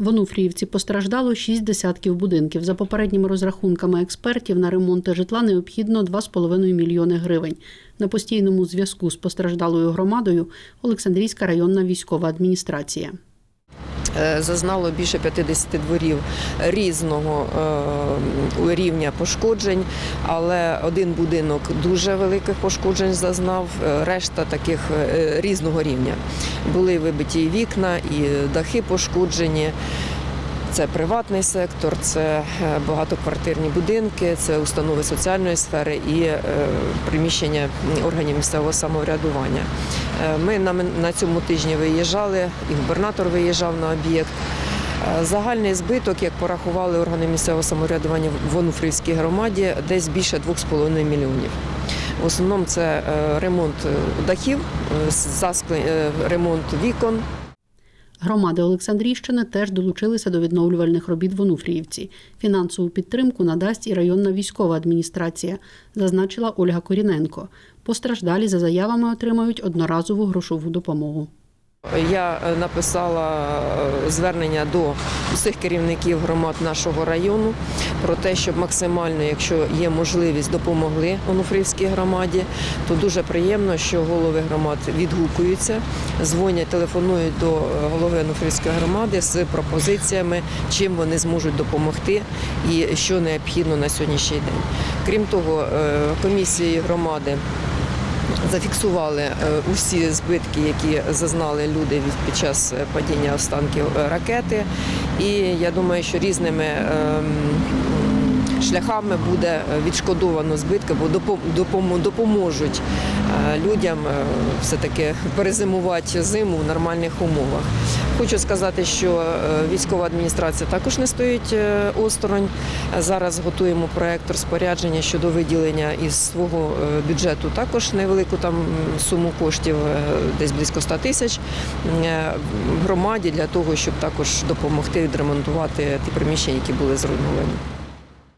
В Онуфріївці постраждало шість десятків будинків. За попередніми розрахунками експертів, на ремонти житла необхідно 2,5 мільйони гривень. На постійному зв'язку з постраждалою громадою Олександрійська районна військова адміністрація. Е, зазнало більше 50 дворів різного е, рівня пошкоджень, але один будинок дуже великих пошкоджень зазнав, е, решта таких різного рівня. Були вибиті і вікна, і дахи пошкоджені. Це приватний сектор, це е, багатоквартирні будинки, це установи соціальної сфери і е, приміщення органів місцевого самоврядування. Е, Ми на, цьому тижні виїжджали, і губернатор виїжджав на об'єкт. Загальний збиток, як порахували органи місцевого самоврядування в Онуфрівській громаді, десь більше 2,5 мільйонів. В основному це ремонт дахів, ремонт вікон, Громади Олександрійщини теж долучилися до відновлювальних робіт в Онуфріївці. Фінансову підтримку надасть і районна військова адміністрація, зазначила Ольга Коріненко. Постраждалі за заявами отримають одноразову грошову допомогу. Я е, написала е, звернення до усіх керівників громад нашого району про те, щоб максимально, якщо є можливість, допомогли Онуфрівській громаді. То дуже приємно, що голови громад відгукуються, дзвонять, телефонують до е, голови Онуфрівської громади з пропозиціями, чим вони зможуть допомогти і що необхідно на сьогоднішній день. Крім того, комісії громади зафіксували е, усі збитки, які зазнали люди під час е, падіння останків е, ракети. І я думаю, що різними ем, шляхами буде е, відшкодовано збитки, бо допом- допом- допоможуть е, людям е, все-таки перезимувати зиму в нормальних умовах. Хочу сказати, що військова адміністрація також не стоїть осторонь. Зараз готуємо проект розпорядження щодо виділення із свого бюджету також невелику там суму коштів, десь близько 100 тисяч громаді для того, щоб також допомогти відремонтувати ті приміщення, які були зруйновані.